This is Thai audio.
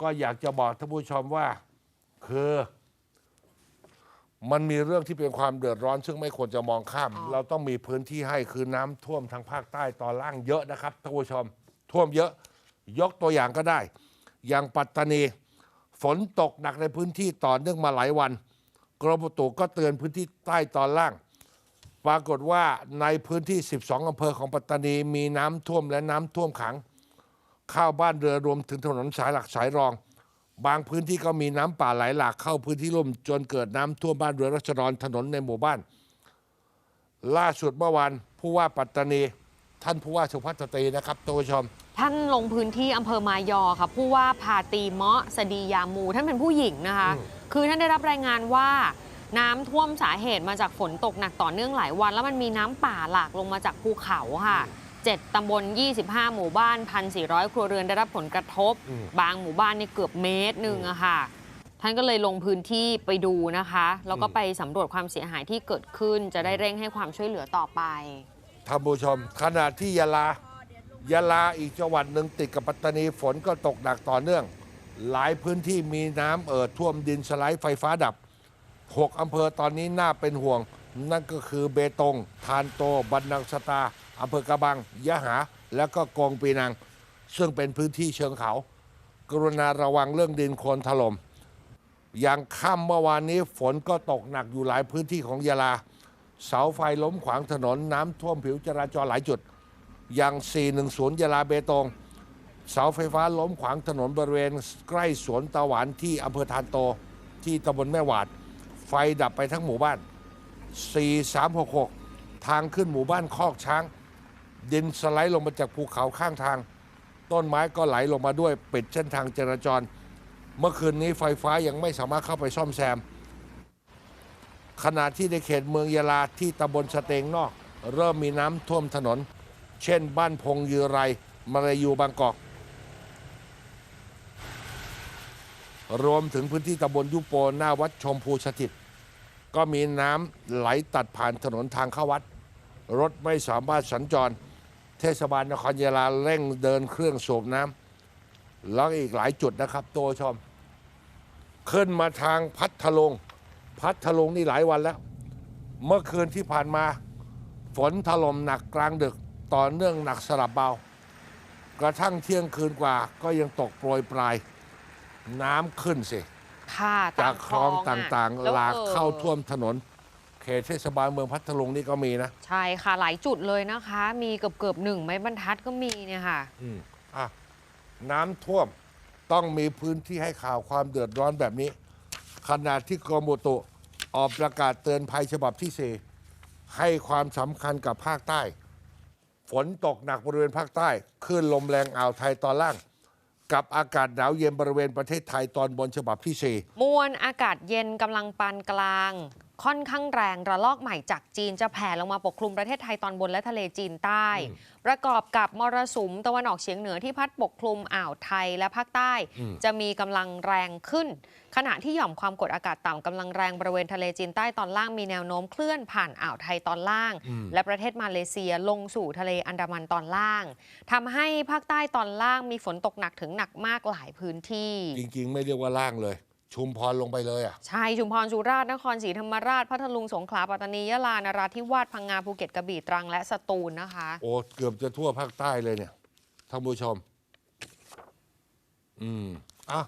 ก็อยากจะบอกท่านผู้ชมว่า คือ มันมีเรื่องที่เป็นความเดือดร้อน ซึ่งไม่ควรจะมองข้าม เราต้องมีพื้นที่ให้คือน้ำท่วมทางภาคใต้ตอนล่างเยอะนะครับท่านผู้ชม ท่วมเยอะ ยกตัวอย่างก็ได้ อย่างปัตตานี ฝนตกหนักในพื้นที่ต่อเนื่องมาหลายวัน กรมอุตุก็เตือนพื้นที่ใต้ตอนล่าง ปรากฏว่าในพื้นที่ 12 อำเภอของปัตตานีมีน้ำท่วมและน้ำท่วมขังเข้าบ้านเรือรวมถึงถนนสายหลักสายรอง บางพื้นที่ก็มีน้ำป่าไหลหลากเข้าพื้นที่ลุ่ม จนเกิดน้ำท่วมบ้านเรือนรัชดรถนนในหมู่บ้าน ล่าสุดเมื่อวานผู้ว่าปัตตานี ท่านผู้ว่าสุพัฒน์สตรีนะครับท่านผู้ชม ท่านลงพื้นที่อำเภอมายอค่ะผู้ว่าพาตีเมาะสดียามู ท่านเป็นผู้หญิงนะคะอืมคือท่านได้รับรายงานว่าน้ำท่วมสาเหตุมาจากฝนตกหนักต่อเนื่องหลายวัน แล้วมันมีน้ำป่าหลากลงมาจากภูเขาค่ะ 7 ตำบล 25 หมู่บ้าน 1,400 ครัวเรือนได้รับผลกระทบ บางหมู่บ้านนี่เกือบเมตรหนึ่งอะค่ะ ท่านก็เลยลงพื้นที่ไปดูนะคะ แล้วก็ไปสำรวจความเสียหายที่เกิดขึ้น จะได้เร่งให้ความช่วยเหลือต่อไปท่านผู้ชมขณะที่ยะลายะลาอีกจังหวัดหนึ่งติดกับปัตตานีฝนก็ตกหนักต่อเนื่อง หลายพื้นที่มีน้ำเอ่อท่วมดินสไลด์ไฟฟ้าดับ 6อำเภอตอนนี้น่าเป็นห่วง นั่นก็คือเบตง ทานโต บันนังสตา อำเภอกระบัง ยะหา และก็กองปีนัง ซึ่งเป็นพื้นที่เชิงเขา กรุณาระวังเรื่องดินโคลนถล่มอย่างค่ำเมื่อวานนี้ฝนก็ตกหนักอยู่หลายพื้นที่ของยะลา เสาไฟล้มขวางถนนน้ำท่วมผิวจราจรหลายจุด อย่าง 410 ยะลาเบตง เสาไฟฟ้าล้มขวางถนนบริเวณ ใกล้สวนตะหวานที่อำเภอทานโต ที่ตำบลแม่หวาด ไฟดับไปทั้งหมู่บ้าน 4366 ทางขึ้นหมู่บ้านคอกช้าง ดินสไลด์ลงมาจากภูเขาข้างทาง ต้นไม้ก็ไหลลงมาด้วยปิดเส้นทางจราจร เมื่อคืนนี้ไฟฟ้ายังไม่สามารถเข้าไปซ่อมแซม ขณะที่ในเขตเมืองยะลาที่ตำบลสเตงนอก เริ่มมีน้ำท่วมถนน เช่นบ้านพงยือไรมาลายูบางกอก รวมถึงพื้นที่ตำบลยุโปหน้าวัดชมพูสถิต ก็มีน้ำไหลตัดผ่านถนนทางเข้าวัด รถไม่สามารถสัญจร เทศบาลนครยะลาเร่งเดินเครื่องสูบน้ำแล้วอีกหลายจุดนะครับตัวชม ขึ้นมาทางพัทลุงพัทลุงนี่หลายวันแล้ว เมื่อคืนที่ผ่านมา ฝนถล่มหนักกลางดึกต่อเนื่องหนักสลับเบา กระทั่งเที่ยงคืนกว่าก็ยังตกโปรยปลาย น้ำขึ้นสิ ค่ะจากคลองตะ่างแวๆหลากอ่อเข้าท่วมถนน เขตเทศบาลเมืองพัทลุงนี่ก็มีนะ ใช่ค่ะ หลายจุดเลยนะคะ มีเกือบเกือบๆหนึ่งไม้บรรทัดก็มีเนี่ยค่ะ อืมอะน้ำท่วมต้องมีพื้นที่ให้ข่าวความเดือดร้อนแบบนี้ ขณะที่กรมอุตุออกประกาศเตือนภัยฉบับที่ 4 ให้ความสำคัญกับภาคใต้ ฝนตกหนักบริเวณภาคใต้คลื่นลมแรงอ่าวไทยตอนล่าง กับอากาศหนาวเย็นบริเวณประเทศไทยตอนบนฉบับที่ 4 มวลอากาศเย็นกำลังปานกลาง ค่อนข้างแรงระลอกใหม่จากจีนจะแผ่ลงมาปกคลุมประเทศไทยตอนบนและทะเลจีนใต้ ประกอบกับมรสุมตะวันออกเฉียงเหนือที่พัดปกคลุมอ่าวไทยและภาคใต้อืมจะมีกำลังแรงขึ้น ขณะที่หย่อมความกดอากาศต่ำกำลังแรงบริเวณทะเลจีนใต้ตอนล่างมีแนวโน้มเคลื่อนผ่านอ่าวไทยตอนล่าง และประเทศมาเลเซียลงสู่ทะเลอันดามันตอนล่างทำให้ภาคใต้ตอนล่างมีฝนตกหนักถึงหนักมากหลายพื้นที่ จริงๆ ไม่เรียกว่าล่างเลย ชุมพรลงไปเลยอะใช่ ชุมพรสุราษฎร์นครศรีธรรมราชพัทลุงสงขลาปัตตานียะลานราธิวาสพังงาภูเก็ตกระบี่ตรังและสตูลนะคะ โอ้เกือบจะทั่วภาคใต้เลยเนี่ยท่านผู้ชม อืมอะ